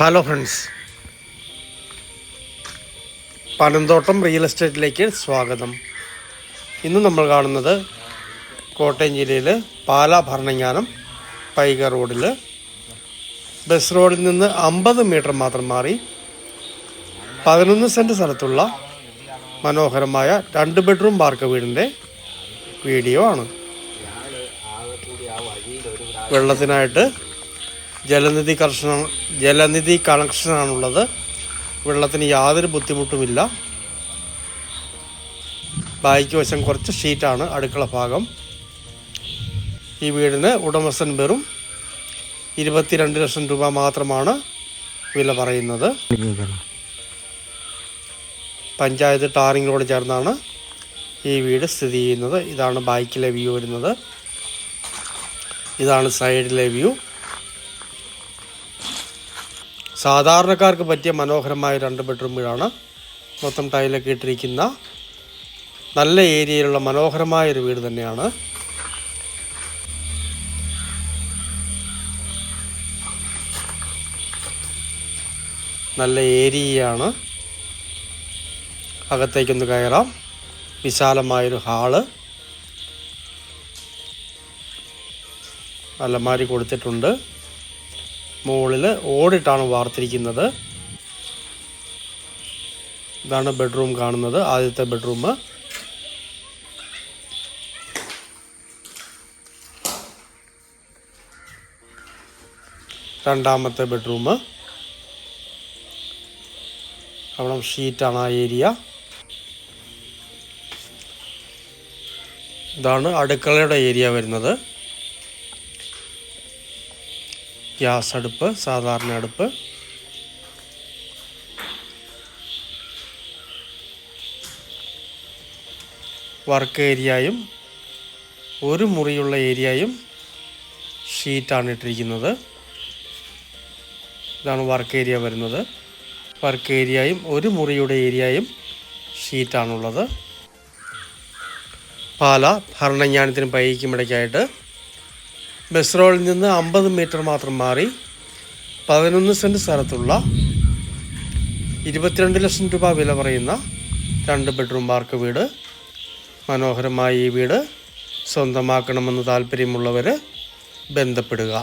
Hello friends Panamthottam real എസ്റ്റേറ്റിലേക്ക് സ്വാഗതം. ഇന്ന് നമ്മൾ കാണുന്നത് കോട്ടയം ജില്ലയിൽ പാലാ ഭരണങ്ങാനം പൈക റോഡിൽ. ബസ് റോഡിൽ നിന്ന് അമ്പത് മീറ്റർ മാത്രം മാറി പതിനൊന്ന് സെന്റ് സ്ഥലത്തുള്ള മനോഹരമായ രണ്ട് ബെഡ്റൂം പാർക്ക് വീടിന്റെ വീഡിയോ ആണ്. വെള്ളത്തിനായിട്ട് ജലനിധി കർഷണ ജലനിധി കണക്ഷനാണുള്ളത്. വെള്ളത്തിന് യാതൊരു ബുദ്ധിമുട്ടുമില്ല. ബാക്കി വശം കുറച്ച് ഷീറ്റാണ് അടുക്കള ഭാഗം. ഈ വീടിന് ഉടമസ്ഥൻ വെറും ഇരുപത്തിരണ്ട് ലക്ഷം രൂപ മാത്രമാണ് വില പറയുന്നത്. പഞ്ചായത്ത് റോഡ് ചേർന്നാണ് ഈ വീട് സ്ഥിതി ചെയ്യുന്നത്. ഇതാണ് ബാക്കിലെ വ്യൂ വരുന്നത്. ഇതാണ് സൈഡിലെ വ്യൂ. സാധാരണക്കാർക്ക് പറ്റിയ മനോഹരമായ രണ്ട് ബെഡ്റൂം വീടാണ് മൊത്തം ടൈലൊക്കെ ഇട്ടിരിക്കുന്ന നല്ല ഏരിയയിലുള്ള മനോഹരമായ ഒരു വീട് തന്നെയാണ്. നല്ല ഏരിയയാണ്. അകത്തേക്കൊന്ന് കയറാം. വിശാലമായൊരു ഹാൾ അലമാരി കൊടുത്തിട്ടുണ്ട്. മുകളിൽ ഓടിട്ടാണ് വാർത്തിരിക്കുന്നത്. ഇതാണ് ബെഡ്റൂം കാണുന്നത് ആദ്യത്തെ ബെഡ്റൂം. രണ്ടാമത്തെ ബെഡ്റൂം. അവിടെ ഷീറ്റാണ് ആ ഏരിയ. ഇതാണ് അടുക്കളയുടെ ഏരിയ വരുന്നത്. ഗ്യാസ് അടുപ്പ് സാധാരണ അടുപ്പ്. വർക്ക് ഏരിയയും ഒരു മുറിയുള്ള ഏരിയയും ഷീറ്റാണ് ഇട്ടിരിക്കുന്നത്. ഇതാണ് വർക്ക് ഏരിയ വരുന്നത്. വർക്ക് ഏരിയയും ഒരു മുറിയുടെ ഏരിയയും ഷീറ്റാണുള്ളത്. പാല ഭരണജ്ഞാനത്തിനും പൈക്കും ഇടയ്ക്കായിട്ട് ബസ് റോഡിൽ നിന്ന് അമ്പത് മീറ്റർ മാത്രം മാറി പതിനൊന്ന് സെന്റ് സ്ഥലത്തുള്ള ഇരുപത്തിരണ്ട് ലക്ഷം രൂപ വില പറയുന്ന രണ്ട് ബെഡ്റൂം പാർക്ക് വീട് മനോഹരമായ ഈ വീട് സ്വന്തമാക്കണമെന്ന് താല്പര്യമുള്ളവർ ബന്ധപ്പെടുക.